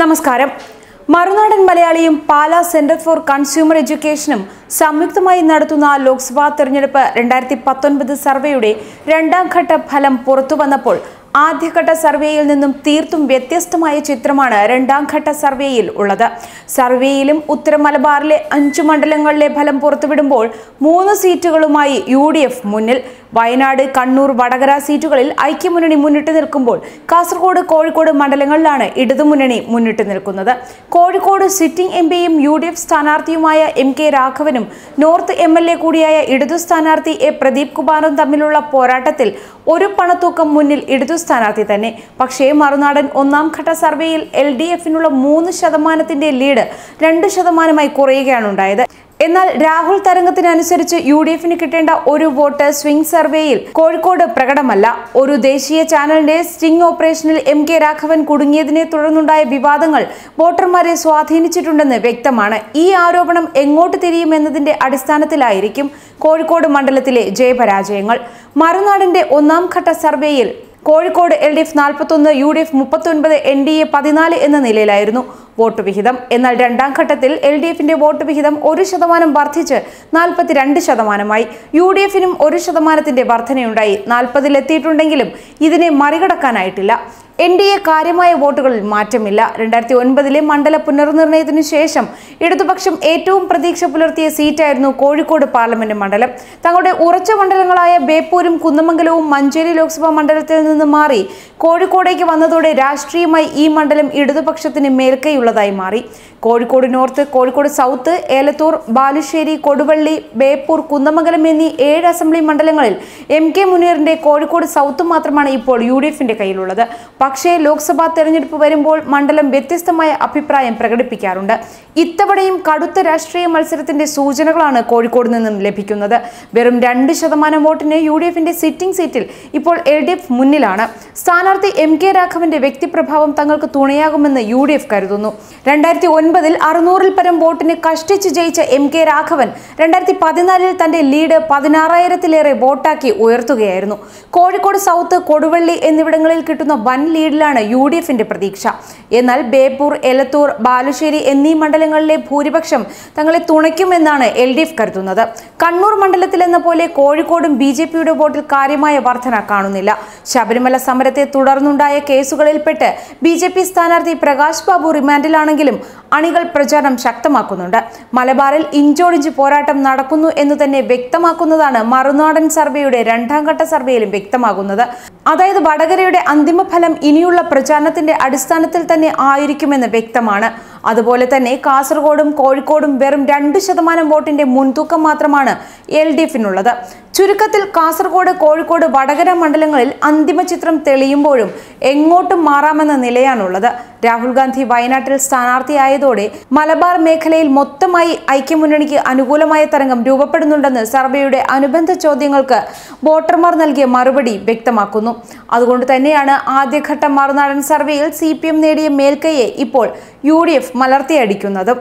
നമസ്കാരം. മറുനാടൻ മലയാളിയും പാല സെന്റർ ഫോർ കൺസ്യൂമർ എഡ്യൂക്കേഷനും സംയുക്തമായി നടത്തുന്ന ലോക്സഭാ തെരഞ്ഞെടുപ്പ് രണ്ടായിരത്തി പത്തൊൻപത് സർവേയുടെ രണ്ടാം ഘട്ട ഫലം പുറത്തു വന്നപ്പോൾ ആദ്യഘട്ട സർവേയിൽ നിന്നും തീർത്തും വ്യത്യസ്തമായ ചിത്രമാണ് രണ്ടാം ഘട്ട സർവേയിൽ ഉള്ളത്. സർവേയിലും ഉത്തര മലബാറിലെ അഞ്ചു മണ്ഡലങ്ങളിലെ ഫലം പുറത്തുവിടുമ്പോൾ മൂന്ന് സീറ്റുകളുമായി യു മുന്നിൽ. വയനാട് കണ്ണൂർ വടകര സീറ്റുകളിൽ ഐക്യമുന്നണി മുന്നിട്ട് നിൽക്കുമ്പോൾ കാസർഗോഡ് കോഴിക്കോട് മണ്ഡലങ്ങളിലാണ് ഇടതുമുന്നണി മുന്നിട്ട് നിൽക്കുന്നത്. കോഴിക്കോട് സിറ്റിംഗ് എം പിയും യു ഡി എഫ് സ്ഥാനാർത്ഥിയുമായ എം കെ രാഘവനും നോർത്ത് എം എൽ എ കൂടിയായ ഇടതു സ്ഥാനാർത്ഥി എ പ്രദീപ് കുമാറും തമ്മിലുള്ള പോരാട്ടത്തിൽ ഒരു പണത്തൂക്കം മുന്നിൽ ഇടതു സ്ഥാനാർത്ഥി തന്നെ. പക്ഷേ മറുനാടൻ ഒന്നാം ഘട്ട സർവേയിൽ എൽ ഡി എഫിനുള്ള മൂന്ന് ശതമാനത്തിന്റെ ലീഡ് രണ്ട് ശതമാനമായി കുറയുകയാണ് ഉണ്ടായത്. എന്നാൽ രാഹുൽ തരംഗത്തിനനുസരിച്ച് യു ഡി എഫിന് കിട്ടേണ്ട ഒരു വോട്ട് സ്വിംഗ് സർവേയിൽ കോഴിക്കോട് പ്രകടമല്ല. ഒരു ദേശീയ ചാനലിന്റെ സ്റ്റിംഗ് ഓപ്പറേഷനിൽ എം കെ രാഘവൻ കുടുങ്ങിയതിനെ തുടർന്നുണ്ടായ വിവാദങ്ങൾ വോട്ടർമാരെ സ്വാധീനിച്ചിട്ടുണ്ടെന്ന് വ്യക്തമാണ്. ഈ ആരോപണം എങ്ങോട്ട് തിരിയുമെന്നതിന്റെ അടിസ്ഥാനത്തിലായിരിക്കും കോഴിക്കോട് മണ്ഡലത്തിലെ ജയപരാജയങ്ങൾ. മറുനാടിന്റെ ഒന്നാം ഘട്ട സർവേയിൽ കോഴിക്കോട് എൽ ഡി എഫ് നാൽപ്പത്തൊന്ന് യു ഡി എഫ് മുപ്പത്തൊൻപത് എൻ ഡി എ പതിനാല് എന്ന നിലയിലായിരുന്നു വോട്ട് വിഹിതം. എന്നാൽ രണ്ടാം ഘട്ടത്തിൽ എൽ ഡി എഫിന്റെ വോട്ട് വിഹിതം ഒരു ശതമാനം വർദ്ധിച്ച് നാൽപ്പത്തിരണ്ട് ശതമാനമായി. യു ഡി എഫിനും ഒരു ശതമാനത്തിന്റെ വർധനയുണ്ടായി. നാൽപ്പതിലെത്തിയിട്ടുണ്ടെങ്കിലും ഇതിനെ മറികടക്കാനായിട്ടില്ല. എൻ ഡി എ കാര്യമായ വോട്ടുകളിൽ മാറ്റമില്ല. രണ്ടായിരത്തി ഒൻപതിലെ മണ്ഡല പുനർനിർണയത്തിനു ശേഷം ഇടതുപക്ഷം ഏറ്റവും പ്രതീക്ഷ പുലർത്തിയ സീറ്റായിരുന്നു കോഴിക്കോട് പാർലമെന്റ് മണ്ഡലം. തങ്ങളുടെ ഉറച്ച മണ്ഡലങ്ങളായ ബേപ്പൂരും കുന്നമംഗലവും മഞ്ചേരി ലോക്സഭാ മണ്ഡലത്തിൽ നിന്ന് മാറി കോഴിക്കോടേക്ക് വന്നതോടെ രാഷ്ട്രീയമായി ഈ മണ്ഡലം ഇടതുപക്ഷത്തിന് മേൽക്കൈയുള്ളതായി മാറി. കോഴിക്കോട് നോർത്ത് കോഴിക്കോട് സൗത്ത് ഏലത്തൂർ ബാലുശ്ശേരി കൊടുവള്ളി ബേപ്പൂർ കുന്നമംഗലം എന്നീ ഏഴ് അസംബ്ലി മണ്ഡലങ്ങളിൽ എം കെ മുനീറിന്റെ കോഴിക്കോട് സൗത്ത് മാത്രമാണ് ഇപ്പോൾ യു ഡി എഫിന്റെ കയ്യിലുള്ളത്. പക്ഷേ ലോക്സഭാ തെരഞ്ഞെടുപ്പ് വരുമ്പോൾ മണ്ഡലം വ്യത്യസ്തമായ അഭിപ്രായം പ്രകടിപ്പിക്കാറുണ്ട്. ഇത്തവണയും കടുത്ത രാഷ്ട്രീയ മത്സരത്തിന്റെ സൂചനകളാണ് കോഴിക്കോട് നിന്നും ലഭിക്കുന്നത്. വെറും രണ്ട് ശതമാനം വോട്ടിന് യു ഡി എഫിന്റെ സിറ്റിംഗ് സീറ്റിൽ ഇപ്പോൾ എൽ ഡി എഫ് മുന്നിലാണ്. സ്ഥാനാർത്ഥി എം കെ രാഘവന്റെ വ്യക്തിപ്രഭാവം തങ്ങൾക്ക് തുണയാകുമെന്ന് യു ഡി എഫ് കരുതുന്നു. രണ്ടായിരത്തി ഒൻപതിൽ അറുന്നൂറിൽ പരം വോട്ടിന് കഷ്ടിച്ച് ജയിച്ച എം കെ രാഘവൻ രണ്ടായിരത്തി പതിനാലിൽ തന്റെ ലീഡ് പതിനാറായിരത്തിലേറെ വോട്ടാക്കി ഉയർത്തുകയായിരുന്നു. കോഴിക്കോട് സൗത്ത് കൊടുവള്ളി എന്നിവിടങ്ങളിൽ കിട്ടുന്ന വൻ ലീഡിലാണ് യു ഡി എഫിന്റെ പ്രതീക്ഷ. എന്നാൽ ബേപ്പൂർ എലത്തൂർ ബാലുശ്ശേരി എന്നീ മണ്ഡലങ്ങളിലെ ഭൂരിപക്ഷം തങ്ങളെ തുണയ്ക്കുമെന്നാണ് എൽ ഡി എഫ് കരുതുന്നത്. കണ്ണൂർ മണ്ഡലത്തിൽ എന്ന പോലെ കോഴിക്കോടും ബി ജെ പിയുടെ വോട്ടിൽ കാര്യമായ വർധന കാണുന്നില്ല. ശബരിമല സമരത്തെ തുടർന്നുണ്ടായ കേസുകളിൽപ്പെട്ട് ബി ജെ പി സ്ഥാനാർത്ഥി പ്രകാശ് ബാബു റിമാൻഡിലാണെങ്കിലും അണികൾ പ്രചാരണം ശക്തമാക്കുന്നുണ്ട്. മലബാറിൽ ഇഞ്ചോടിഞ്ച് പോരാട്ടം നടക്കുന്നു എന്ന് തന്നെ വ്യക്തമാക്കുന്നതാണ് മറുനാടൻ സർവേയുടെ രണ്ടാം ഘട്ട സർവേയിലും വ്യക്തമാകുന്നത്. അതായത് വടകരയുടെ അന്തിമഫലം ഇനിയുള്ള പ്രചാരണത്തിന്റെ അടിസ്ഥാനത്തിൽ തന്നെ ആയിരിക്കുമെന്ന് വ്യക്തമാണ്. അതുപോലെ തന്നെ കാസർഗോഡും കോഴിക്കോടും വെറും രണ്ട് ശതമാനം വോട്ടിന്റെ മുൻതൂക്കം മാത്രമാണ് എൽ ഡി എഫിനുള്ളത്. ചുരുക്കത്തിൽ കാസർഗോഡ് കോഴിക്കോട് വടകര മണ്ഡലങ്ങളിൽ അന്തിമ ചിത്രം തെളിയുമ്പോഴും എങ്ങോട്ടും മാറാമെന്ന നിലയാണുള്ളത്. രാഹുൽ ഗാന്ധി വയനാട്ടിൽ സ്ഥാനാർത്ഥിയായതോടെ മലബാർ മേഖലയിൽ മൊത്തമായി ഐക്യമുന്നണിക്ക് അനുകൂലമായ തരംഗം രൂപപ്പെടുന്നുണ്ടെന്ന് സർവേയുടെ അനുബന്ധ ചോദ്യങ്ങൾക്ക് വോട്ടർമാർ നൽകിയ മറുപടി വ്യക്തമാക്കുന്നു. അതുകൊണ്ട് തന്നെയാണ് ആദ്യഘട്ട മറുനാടൻ സർവേയിൽ സി നേടിയ മേൽക്കൈയെ ഇപ്പോൾ യു ഡി എഫ് മലർത്തിയടിക്കുന്നതും